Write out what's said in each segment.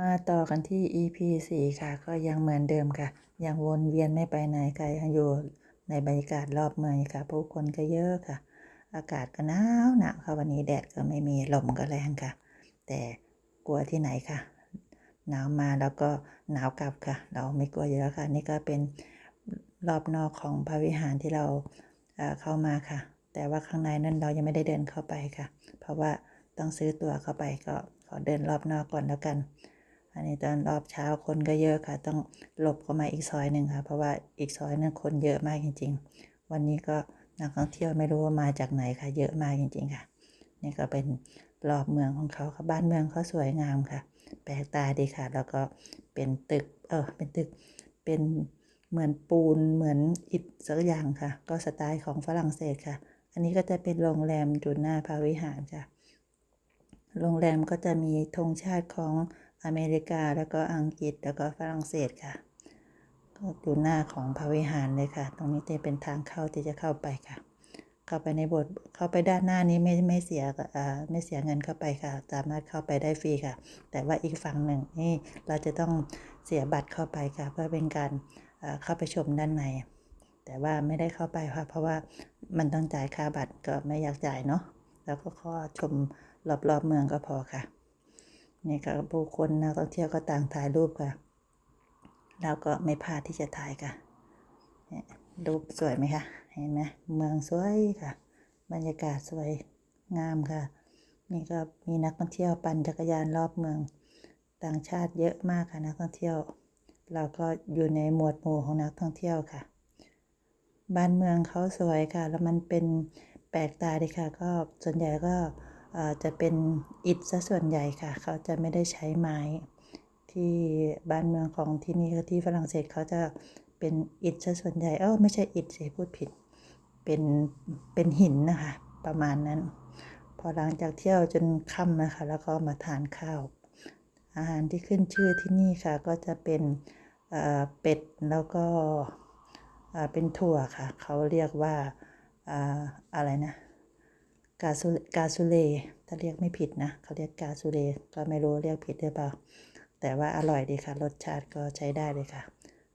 มาต่อกันที่ EP 4 ค่ะ ก็ยังเหมือนเดิมค่ะ ยังวนเวียนไม่ไปไหนค่ะยังอยู่ในบรรยากาศรอบเมืองค่ะ ผู้คนก็เยอะค่ะ อากาศก็หนาวหนาวค่ะวันนี้แดดก็ไม่มีลมก็แรงค่ะ แต่กลัวที่ไหนค่ะ หนาวมาแล้วก็หนาวกลับค่ะ เราไม่กลัวอยู่แล้วค่ะ นี่ก็เป็นรอบนอกของพระวิหารที่เราเอ่อเข้ามาค่ะ แต่ว่าข้างในนั้นเรายังไม่ได้เดินเข้าไปค่ะ เพราะว่าต้องซื้อตั๋วเข้าไปก็ขอเดินรอบนอกก่อนแล้วกัน อันนี้ตอนรอบเช้าคนก็เยอะค่ะ ต้องหลบเข้ามาอีกซอยหนึ่งค่ะ เพราะว่าอีกซอยนั้นคนเยอะมากจริง ๆ วันนี้ก็นักท่องเที่ยวไม่รู้ว่ามาจากไหนค่ะ เยอะมากจริง ๆ ค่ะ นี่ก็เป็นรอบเมืองของเขาค่ะ บ้านเมืองเขาสวยงามค่ะ แปลกตาดีค่ะ แล้วก็เป็นตึก เออ เป็นตึก เป็นเหมือนปูน เหมือนอิฐสักอย่างค่ะ ก็สไตล์ของฝรั่งเศสค่ะ อันนี้ก็จะเป็นโรงแรมอยู่หน้าพระวิหารค่ะ โรงแรมก็จะมีธงชาติของ อเมริกาแล้วก็อังกฤษแล้วก็ฝรั่งเศสค่ะ ก็อยู่หน้าของพระวิหารเลยค่ะ ตรงนี้จะเป็นทางเข้าที่จะเข้าไปค่ะ เข้าไปในโบสถ์เข้าไปด้านหน้านี้ไม่ไม่เสียอ่าไม่เสียเงินเข้าไปค่ะ สามารถเข้าไปได้ฟรีค่ะ แต่ว่าอีกฝั่งหนึ่งนี่เราจะต้องเสียบัตรเข้าไปค่ะ เพื่อเป็นการอ่าเข้าไปชมด้านใน แต่ว่าไม่ได้เข้าไปค่ะ เพราะว่ามันต้องจ่ายค่าบัตรก็ไม่อยากจ่ายเนาะแล้วก็ขอชมรอบๆเมืองก็พอค่ะ นี่ค่ะผู้คนนักท่องเที่ยวก็ต่างถ่ายรูปค่ะแล้วก็ไม่พลาดที่จะถ่ายค่ะนี่รูปสวยไหมคะเห็นไหมเมืองสวยค่ะ บรรยากาศสวยงามค่ะ นี่ก็มีนักท่องเที่ยวปั่นจักรยานรอบเมืองต่างชาติเยอะมากค่ะนักท่องเที่ยว เราก็อยู่ในหมวดหมู่ของนักท่องเที่ยวค่ะ บ้านเมืองเขาสวยค่ะ แล้วมันเป็นแปลกตาดีค่ะ ก็ส่วนใหญ่ก็ จะเป็นอิฐซะส่วนใหญ่ค่ะ เขาจะไม่ได้ใช้ไม้ ที่บ้านเมืองของที่นี่ที่ฝรั่งเศสเขาจะเป็นอิฐซะส่วนใหญ่เออไม่ใช่อิฐสิพูดผิด เป็นเป็นหินนะคะ ประมาณนั้น พอหลังจากเที่ยวจนค่ำนะคะ แล้วก็มาทานข้าว อาหารที่ขึ้นชื่อที่นี่ค่ะ ก็จะเป็นเป็ดแล้วก็เป็นถั่วค่ะ เขาเรียกว่าอ่าอะไรนะ กาซูกาซูเลถ้าเรียกไม่ผิดนะเขาเรียกกาซูเลก็ไม่รู้เรียกผิดหรือเปล่า แต่ว่าอร่อยดีค่ะ รสชาติก็ใช้ได้เลยค่ะ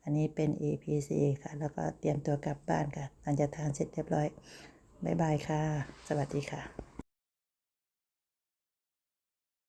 อันนี้เป็น EPC ค่ะ แล้วก็เตรียมตัวกลับบ้านค่ะหลังจากทานเสร็จเรียบร้อย บ๊ายบายค่ะ สวัสดีค่ะ